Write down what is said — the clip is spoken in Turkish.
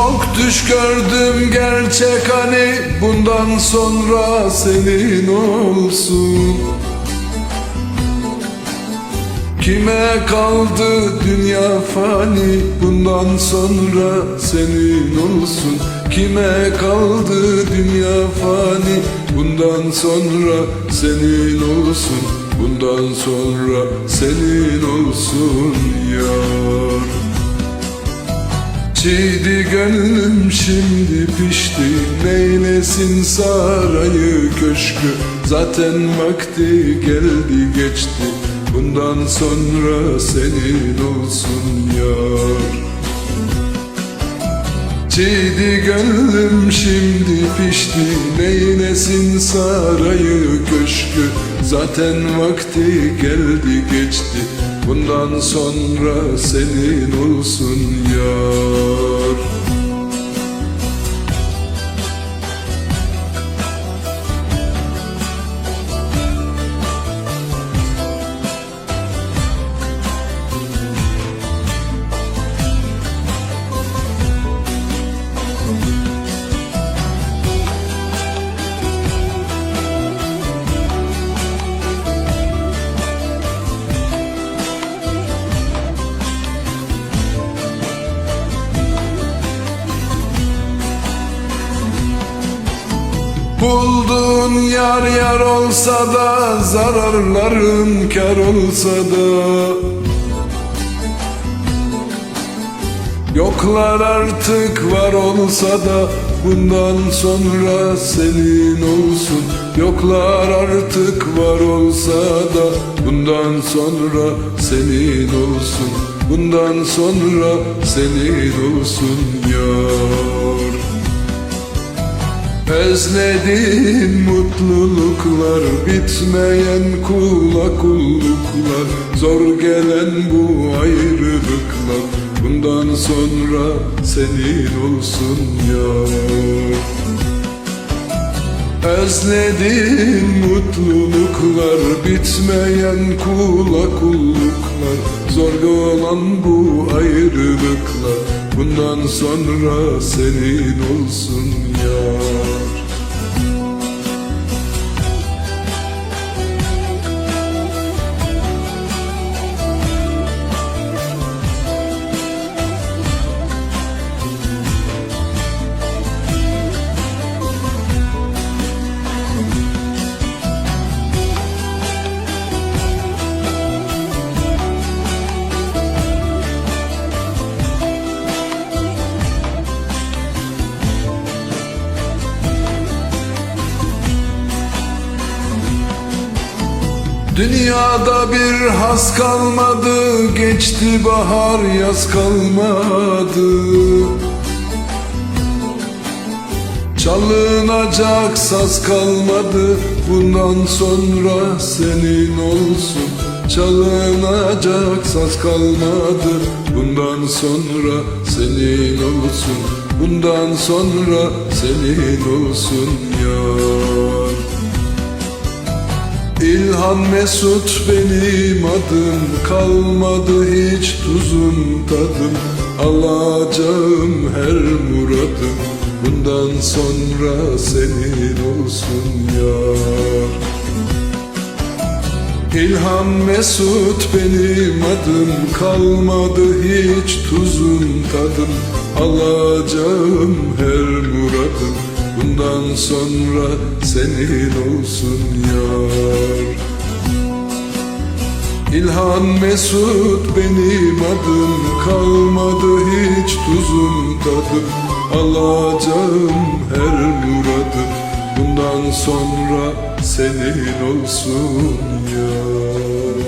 Çok düş gördüm gerçek hani bundan sonra senin olsun. Kime kaldı dünya fani bundan sonra senin olsun. Kime kaldı dünya fani bundan sonra senin olsun. Bundan sonra senin olsun yar Çiğdi gönlüm şimdi pişti. Neylesin sarayı köşkü? Zaten vakti geldi geçti. Bundan sonra senin olsun yar Çiğdi gönlüm şimdi pişti. Neylesin sarayı köşkü? Zaten vakti geldi geçti. Bundan sonra senin olsun yar Bulduğun yar yar olsa da Zararların kar olsa da. Yoklar artık var olsa da Bundan sonra senin olsun. Yoklar artık var olsa da Bundan sonra senin olsun. Bundan sonra senin olsun yar Özledim mutluluklar Bitmeyen kula kulluklar. Zor gelen bu ayrılıklar Bundan sonra senin olsun yar Özledim mutluluklar Bitmeyen kula kulluklar. Zor olan bu ayrılıklar Bundan sonra senin olsun yar Dünyada bir has kalmadı Geçti bahar yaz kalmadı. Çalınacak saz kalmadı Bundan sonra senin olsun. Çalınacak saz kalmadı Bundan sonra senin olsun. Bundan sonra senin olsun yar İlhan Mesut benim adım Kalmadı hiç tuzum tadım. Alacağım her muradım Bundan sonra senin olsun yar. İlhan Mesut benim adım Kalmadı hiç tuzum tadım. Alacağım her muradım Bundan sonra senin olsun yar. İlhan Mesut benim adım Kalmadı hiç tuzum tadım Alacağım her muradım Bundan sonra senin olsun yar